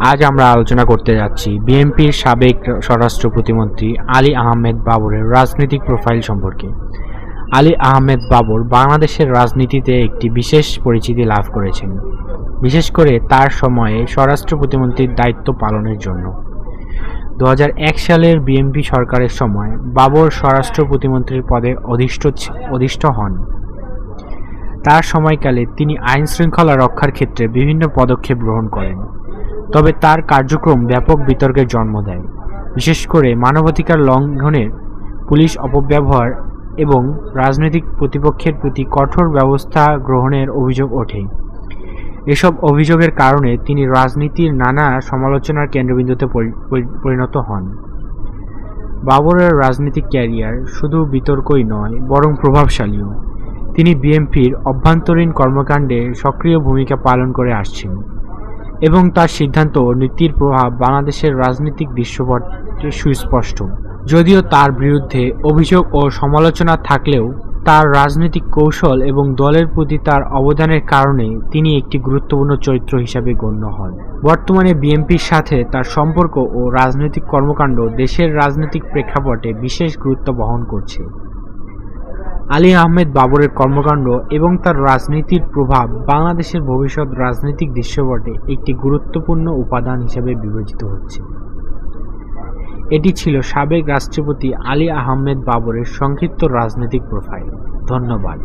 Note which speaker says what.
Speaker 1: আজ আমরা আলোচনা করতে যাচ্ছি বিএনপির সাবেক স্বরাষ্ট্র প্রতিমন্ত্রী আলী আহমেদ বাবরের রাজনৈতিক প্রোফাইল সম্পর্কে। আলী আহমেদ বাবর বাংলাদেশের রাজনীতিতে একটি বিশেষ পরিচিতি লাভ করেছেন, বিশেষ করে তার সময়ে স্বরাষ্ট্র প্রতিমন্ত্রীর দায়িত্ব পালনের জন্য। দু হাজার এক সালের বিএনপি সরকারের সময় বাবর স্বরাষ্ট্র প্রতিমন্ত্রীর পদে অধিষ্ঠ অধিষ্ঠ হন। তার সময়কালে তিনি আইন শৃঙ্খলা রক্ষার ক্ষেত্রে বিভিন্ন পদক্ষেপ গ্রহণ করেন। তবে তার কার্যক্রম ব্যাপক বিতর্কের জন্ম দেয়। বিশেষ করে মানবাধিকার লঙ্ঘনের, পুলিশ অপব্যবহার এবং রাজনৈতিক প্রতিপক্ষের প্রতি কঠোর ব্যবস্থা গ্রহণের অভিযোগ ওঠে। এসব অভিযোগের কারণে তিনি রাজনীতির নানা সমালোচনার কেন্দ্রবিন্দুতে পরি- পরি- পরিণত হন। বাবরের রাজনৈতিক ক্যারিয়ার শুধু বিতর্কই নয়, বরং প্রভাবশালীও। তিনি বিএনপির অভ্যন্তরীণ কর্মকাণ্ডে সক্রিয় ভূমিকা পালন করে আসছেন। এবং তার সিদ্ধান্ত ও নীতির প্রভাব বাংলাদেশের রাজনৈতিক দৃশ্যপটে সুস্পষ্ট। যদিও তার বিরুদ্ধে অভিযোগ ও সমালোচনা থাকলেও তার রাজনৈতিক কৌশল এবং দলের প্রতি তার অবদানের কারণে তিনি একটি গুরুত্বপূর্ণ চরিত্র হিসাবে গণ্য হন। বর্তমানে বিএনপির সাথে তার সম্পর্ক ও রাজনৈতিক কর্মকাণ্ড দেশের রাজনৈতিক প্রেক্ষাপটে বিশেষ গুরুত্ব বহন করছে। আলী আহমেদ বাবরের কর্মকাণ্ড এবং তার রাজনীতির প্রভাব বাংলাদেশের ভবিষ্যৎ রাজনৈতিক দৃশ্যপটে একটি গুরুত্বপূর্ণ উপাদান হিসেবে বিবেচিত হচ্ছে। এটি ছিল সাবেক রাষ্ট্রপতি আলী আহমেদ বাবরের সংক্ষিপ্ত রাজনৈতিক প্রোফাইল। ধন্যবাদ।